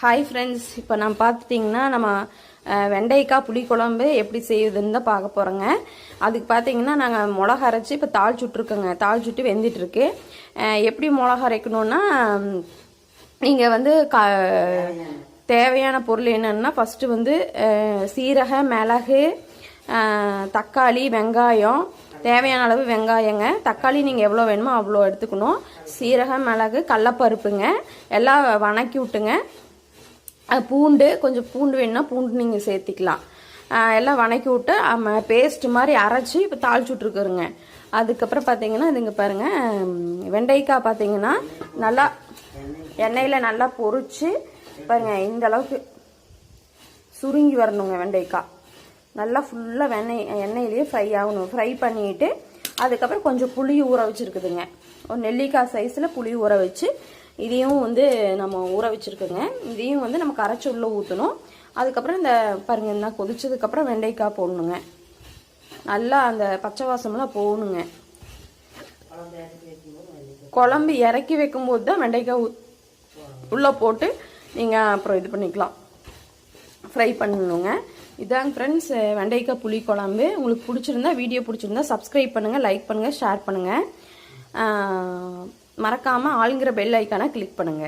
Hi friends இப்போ நான் பார்த்துட்டிங்கன்னா நம்ம வெண்டைக்காய் புளிக்குழம்பு எப்படி செய்யுதுன்னு தான் பார்க்க போகிறோங்க அதுக்கு பார்த்தீங்கன்னா நாங்கள் மிளகா அரைச்சி இப்போ தாள் சுட்டுருக்கோங்க. தாள் சுட்டு வெந்துட்டுருக்கு. எப்படி மிளகா அரைக்கணும்னா நீங்கள் வந்து க தேவையான பொருள் என்னென்னா ஃபஸ்ட்டு வந்து சீரக மிளகு தக்காளி வெங்காயம் தேவையான அளவு வெங்காயங்க. தக்காளி நீங்கள் எவ்வளோ வேணுமோ அவ்வளோ எடுத்துக்கணும். சீரகம் மிளகு கடலப்பருப்புங்க எல்லாம் வணக்கி விட்டுங்க பூண்டு கொஞ்சம் பூண்டு வேணும்னா பூண்டு நீங்கள் சேர்த்திக்கலாம். எல்லாம் வணக்கி விட்டு பேஸ்ட் மாதிரி அரைச்சி இப்போ தாளிச்சு விட்ருக்குறோங்க அதுக்கப்புறம் பார்த்தீங்கன்னா இதுங்க பாருங்கள் வெண்டைக்காய் பார்த்தீங்கன்னா நல்லா எண்ணெயில் நல்லா பொறிச்சு பாருங்க இந்த அளவுக்கு சுருங்கி வரணுங்க வெண்டைக்காய். நல்லா ஃபுல்லாக வெண்ணெய் எண்ணெயிலேயே ஃப்ரை ஆகணும். ஃப்ரை பண்ணிட்டு அதுக்கப்புறம் கொஞ்சம் புளி ஊற வச்சுருக்குதுங்க. ஒரு நெல்லிக்காய் சைஸில் புளி ஊற வச்சு இதையும் வந்து நம்ம ஊற வச்சுருக்கோங்க. இதையும் வந்து நம்ம கரைச்சி உள்ளே ஊற்றணும் அதுக்கப்புறம் இந்த பாருங்கள் என்ன கொதிச்சதுக்கப்புறம் வெண்டைக்காய் போடணுங்க. நல்லா அந்த பச்சை வாசம்லாம் போகணுங்க. குழம்பு இறக்கி வைக்கும்போது தான் வெண்டைக்காய் உள்ளே போட்டு நீங்கள் அப்புறம் இது பண்ணிக்கலாம். ஃப்ரை பண்ணணுங்க. இதாங்க ஃப்ரெண்ட்ஸ் வெண்டைக்காய் புளி குழம்பு. உங்களுக்கு பிடிச்சிருந்தா வீடியோ பிடிச்சிருந்தா சப்ஸ்கிரைப் பண்ணுங்கள் லைக் பண்ணுங்கள் ஷேர் பண்ணுங்கள் மறக்காமல் ஆளுங்கிற பெல் ஐக்கானை கிளிக் பண்ணுங்கள்